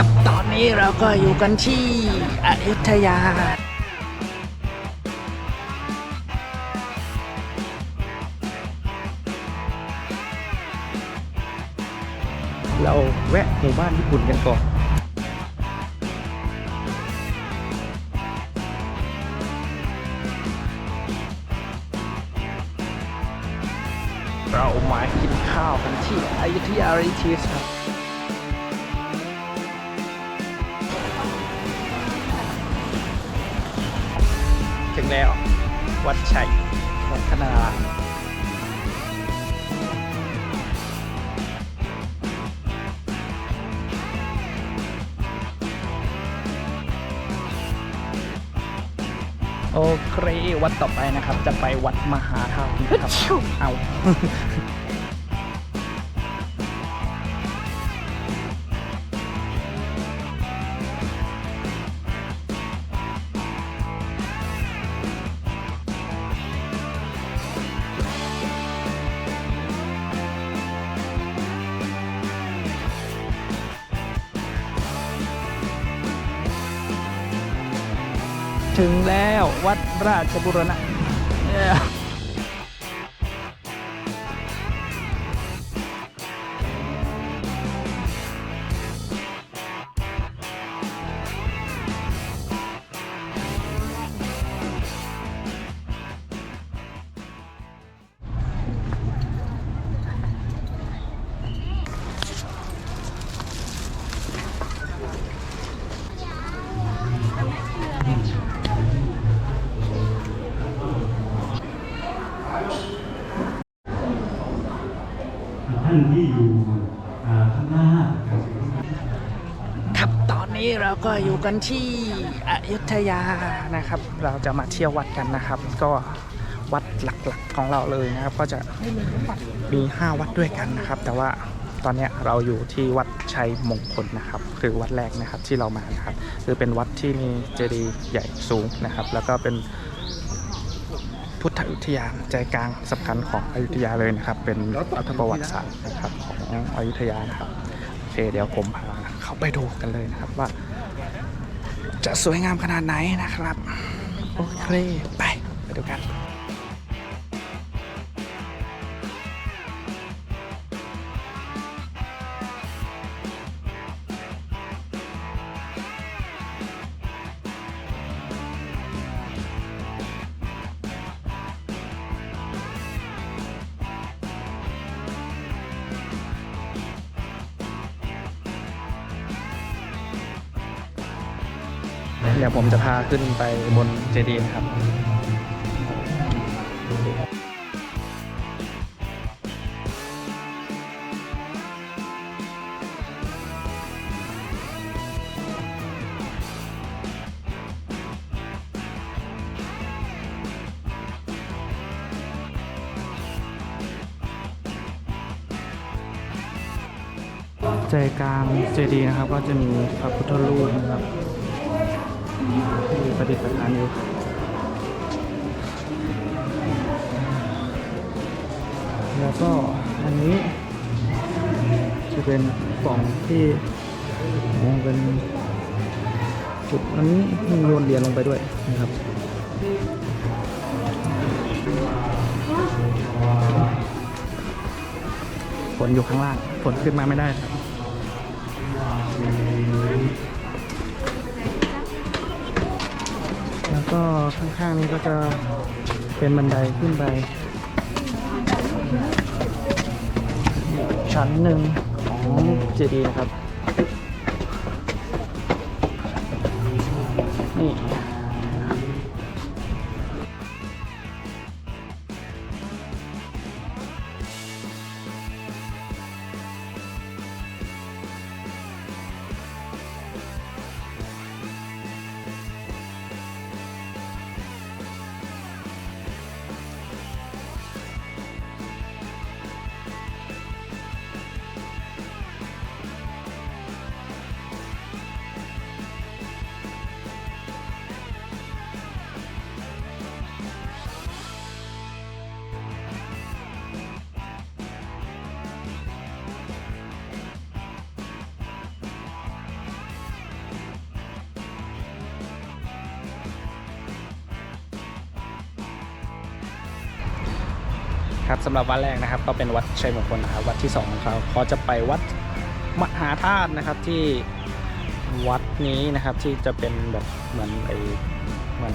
ครับ ตอนนี้เราก็อยู่กันที่อยุธยาเราแวะหมู่บ้านญี่ปุ่นกันก่อน เรามากินข้าวกันที่อยุธยาริทิสครับ แล้ว วัดชัยวัดคณารามโอเค วัดต่อไปนะครับ จะไปวัดมหาธาตุครับ เอา ถึงแล้ววัดราชบุรณะ ที่อยู่ข้างหน้าครับตอนนี้เราก็อยู่กันที่อยุธยานะครับ เราจะมาเที่ยววัดกันนะครับ ก็วัดหลักๆของเราเลยนะครับ ก็จะมี 5 วัดด้วยกันนะครับ แต่ว่าตอนนี้เราอยู่ที่วัดชัยมงคลนะครับ คือวัดแรกนะครับที่เรามานะครับ คือเป็นวัดที่มีเจดีย์ใหญ่สูงนะครับ แล้วก็เป็น พุทธอุทยานใจกลางสำคัญของอยุธยาเลยนะครับ เป็นพุทธประวัติศาสตร์นะครับของอยุธยานะครับโอเคเดี๋ยวผมพาเข้าไปดูกันเลยนะครับว่า จะสวยงามขนาดไหนนะครับ โอเค ไปไปดูกัน เดี๋ยวผมจะพาขึ้นไปบนเจดีย์ครับใจกลางเจดีย์นะครับ ก็จะมีพระพุทธรูปนะครับ ที่ประดิษฐานอยู่แล้วก็อันนี้ จะเป็นปล่องที่มองเป็นจุดอันนี้มีโยนเหรียญลงไปด้วยนะครับฝนอยู่ข้างล่างฝนขึ้นมาไม่ได้ ก็ข้างๆนี้ก็จะเป็นบันไดขึ้นไป ชั้นหนึ่งของเจดีย์นะครับ ครับสำหรับวัดแรกนะครับ ก็เป็นวัดชัยมงคลนะครับวัดที่สองของเขาเขาจะไปวัดมหาธาตุนะครับที่วัดนี้นะครับที่จะเป็นแบบเหมือนไอเหมือน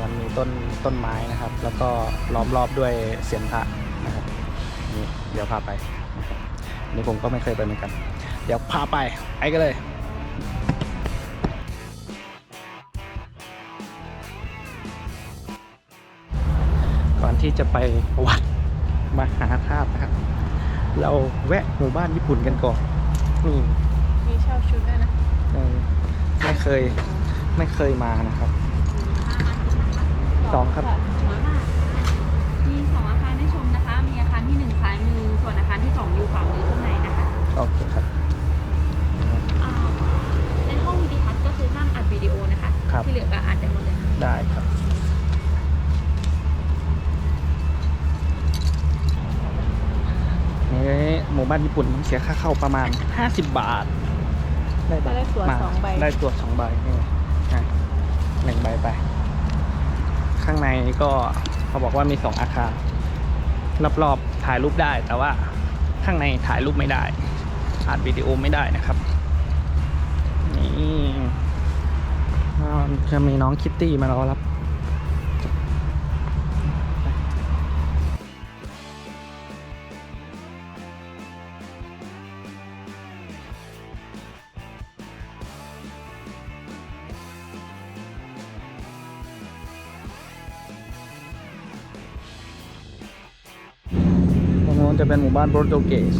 มันมีต้นต้นไม้นะครับ แล้วก็ล้อมรอบด้วยเสียนพระนะครับนี่เดี๋ยวพาไปนี่ผมก็ไม่เคยไปเหมือนกัน เดี๋ยวพาไปไปกันเลยก่อนที่จะไปวัด มหาธาตุนะครับเราแวะหมู่บ้านญี่ปุ่นกันก่อนนี่มีเช่าชุดด้วยนะเออไม่เคยไม่เคยมานะครับสองครับมีสองอาคารให้ชมนะคะ มีอาคารที่หนึ่งซ้ายมือส่วนอาคารที่สองอยู่ขวามือข้างในนะคะโอเคครับอ่าในห้องวิดีทัศน์ก็คือห้ามอัดวิดีโอนะคะครับที่เหลือก็อัดได้หมดเลยค่ะได้ครั บนี่หมู่บ้านญี่ปุ่นเสียค่าเข้าประมาณ 50 บาท ได้บัตรได้ตั๋วมาสองใบ ได้ตัวสองใบนี่อะหนึ่งใบไป ข้างในก็เขาบอกว่ามีสองอาคาร รอบๆถ่ายรูปได้ แต่ว่าข้างในถ่ายรูปไม่ได้อัดวิดีโอไม่ได้นะครับ นี่อ่าจะมีน้องคิตตี้มารอรับ น้นจะเป็นหมู่บ้านโปรตุเกส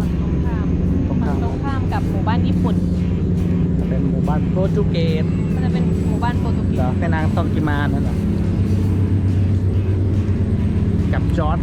ฝั่งตรงข้ามตรงฝั่ข้างมตรงข้ามกับหมู่บ้านญี่ปุ่น จะเป็นหมู่บ้านโปรตุเกสก็จะเป็นหมู่บ้านโปรตุเกเหรอสแม่นางตองกิมานั่นเหรอกับจอร์ด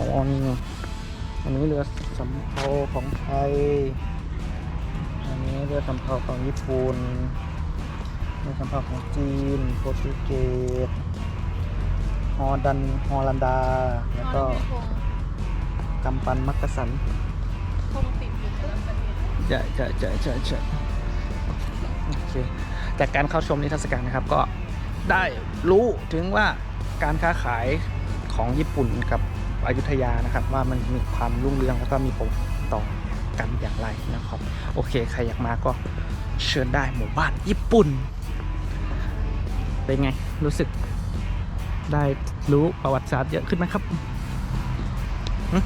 อ๋อนี่ไงอันนี้เรือสำเภาของไทย อันนี้เรือสำเภาของญี่ปุ่น เรือสำเภาของจีน โปรตุเกส ฮอดัน ฮอลันดา แล้วก็กัมปันมักกะสันคงติดอยู่แต่ละประเทศใช่ใช่ใช่ใช่ใช่โอเค จากการเข้าชมนิทรรศการนะครับก็ได้รู้ถึงว่าการค้าขายของญี่ปุ่นกับ อยุธยานะครับ ว่ามันมีความรุ่งเรืองแล้วก็มีประวัติต่อกันอย่างไรนะครับ โอเค ใครอยากมาก็เชิญได้หมู่บ้านญี่ปุ่น เป็นไงรู้สึกได้รู้ประวัติศาสตร์เยอะขึ้นไหมครับหึ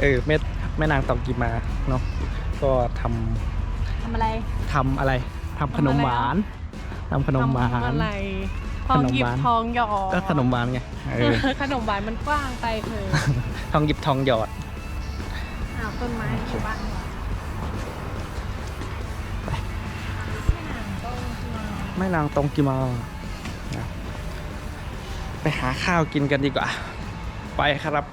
เออแม่แม่นางตองกีมาเนาะก็ทำทำอะไรทำอะไรทำขนมหวานทำขนมหวาทำนอะไร ทองหยิบขนมหวานทองหยอดก็ขนมหวานไงเออขนมหวานมันกว้างไปเถอะทองหยิบทองหยอดอ้าวต้นไม้หมู่บ้านว่ะแม่นางตองกีมานะไปหาข้าวกินกันดีกว่า ไปครับ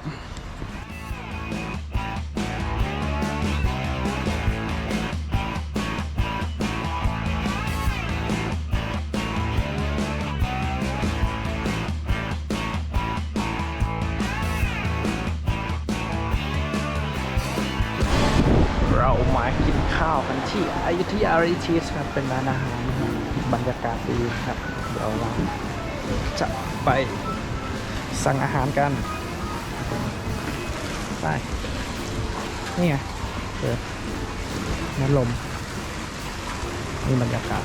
ที่อยุธยาริทีสครับ เป็นร้านอาหารบรรยากาศดีครับ เดี๋ยวเราจะไปสั่งอาหารกัน ไป นี่ไงเปิดน้ำลมนี่บรรยากาศ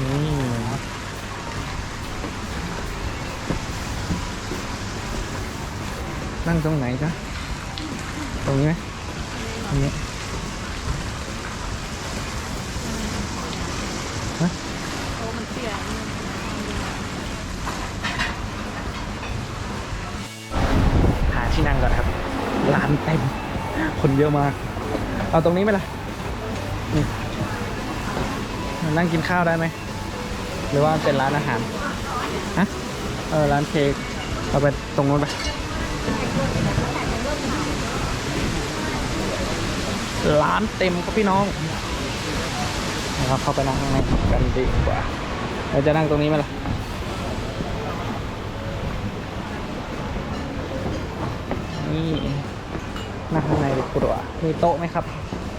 นี่นะนั่งตรงไหนจ๊ะตรงนี้ไหมตรงนี้ เยอะมาก เอาตรงนี้ไหมล่ะนี่นั่งกินข้าวได้ไหม หรือว่าเป็นร้านอาหาร ฮะ เออ ร้านเค้กเราไปตรงนู้นไปร้านเต็มครับพี่น้องเราเข้าไปนั่งข้างในกันดีกว่าเราจะนั่งตรงนี้ไหมล่ะนี่ นั่งข้างในดีกว่ามีโต๊ะไหมครับ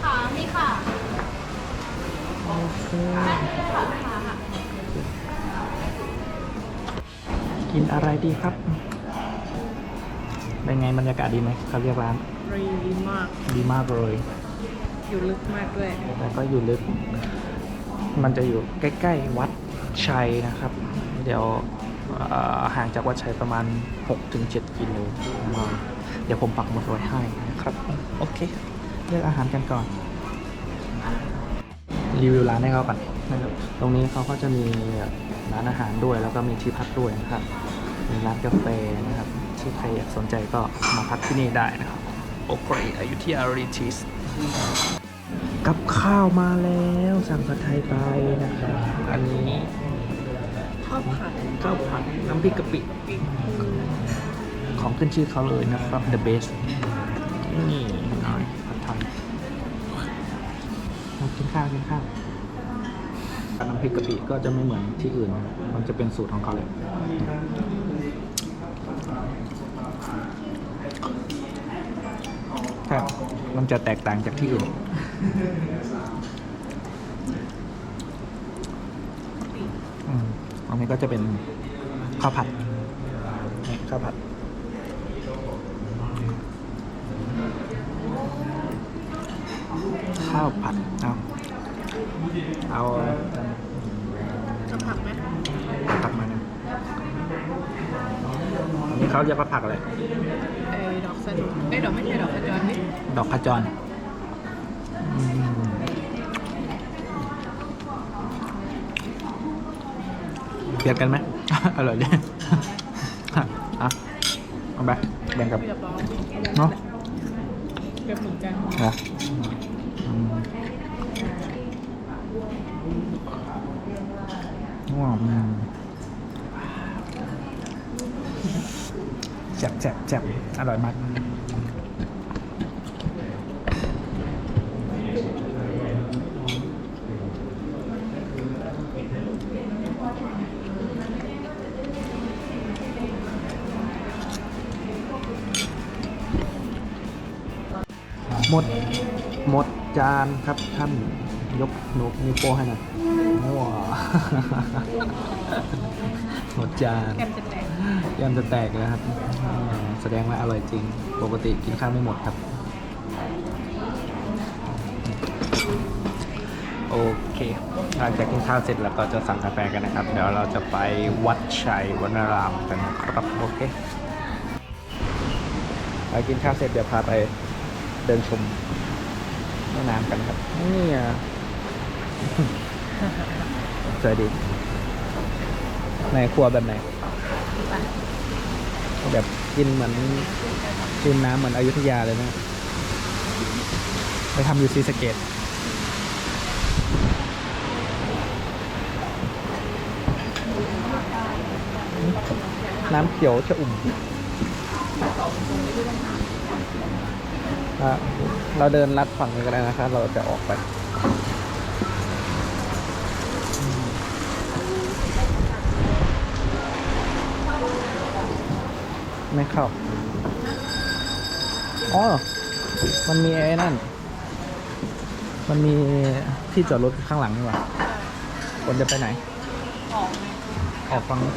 ค่ะนี่ค่ะโอเคกินอะไรดีครับ เป็นไงบรรยากาศดีไหมเขาเรียกร้านรีดีมาก ดีมากเลย อยู่ลึกมากด้วยแล้วก็อยู่ลึก มันจะอยู่ใกล้ๆวัดชัยนะครับ เดี๋ยวเอ่อห่างจากวัดชัยประมาณ 6-7 กิโลมาเดี๋ยวผมปักหมุดไว้ให้นะ ครับโอเค เลือกอาหารกันก่อน รีวิวร้านให้เขาก่อนนะครับตรงนี้เขาก็จะมีร้านอาหารด้วย แล้วก็มีที่พักด้วยนะครับมีร้านกาแฟนะครับที่ใครอยากสนใจก็มาพักที่นี่ได้นะครับโอเคอายุที่อาริทิสกับข้าวมาแล้วสั่งผัดไทยไปนะครับอันนี้ข้าวผัดข้าวผัดน้ำพริกกะปิของขึ้นชื่อเขาเลยนะครับ the best นี่หน่อยผัดไทยมากินข้าวกินข้าวน้ำพริกกะปิก็จะไม่เหมือนที่อื่น มันจะเป็นสูตรของเขาเลยครับมันจะแตกต่างจากที่อื่นอืมอันนี้ก็จะเป็นข้าวผัดนี่ข้าวผัด ข้าวผัด เอา เอาจะผักไหมผักมาหนึ่งอันนี้เขาเรียกว่าผักอะไร เอ้ยดอกสะดุดเอ้ยดอกไม่ใช่ดอกกระจรนี่ดอกขจรอืมเปลี่ยนกันไหม อร่อยดีอะเอาไปแบ่งกับ เรียบร้อยเนาะ เรียบเหมือนกันนะอืมว้าวอืม แจ่บแจ่บแจ่บอร่อยมากหมดหมดจานครับท่านยกนกนิ้วโป้งให้หน่อยว้าวหมดจาน แกมจะ แตกแก้มจะแตกแล้วครับ แสดงว่าอร่อยจริง ปกติกินข้าวไม่หมดครับ โอเค หลังจากกินข้าวเสร็จแล้วก็จะสั่งกาแฟกันนะครับ เดี๋ยวเราจะไปวัดชัยวนารามกันครับ โอเคไปกินข้าวเสร็จเดี๋ยวพาไปเดินชมแม่น้ำกันครับ นี่อะสวยดีในครัวแบบไหน แบบกินเหมือนกินน้ำเหมือนอยุธยาเลยนะ ไปทำอยู่ซีสะเกตน้ำเขียวชะอุ่ม เราเดินลัดฝั่งนี้ก็ได้นะครับ เราจะออกไป ไม่เข้า อ๋อ มันมีไอ้นั่น มันมีที่จอดรถข้างหลังนี่หว่าคนจะไปไหน ออกไหมออกฟังนี้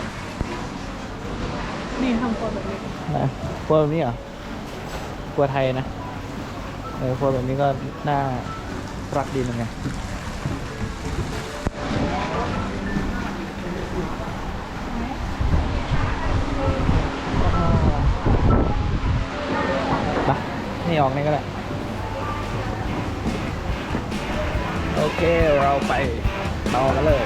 นี่ทำตัวแบบนี้นะครัวแบบนี้เหรอครัวไทยนะ เออครัวแบบนี้ก็น่ารักดีเหมือนกัน นี่ออกนี่ก็ได้ โอเคเราไปต่อกันเลย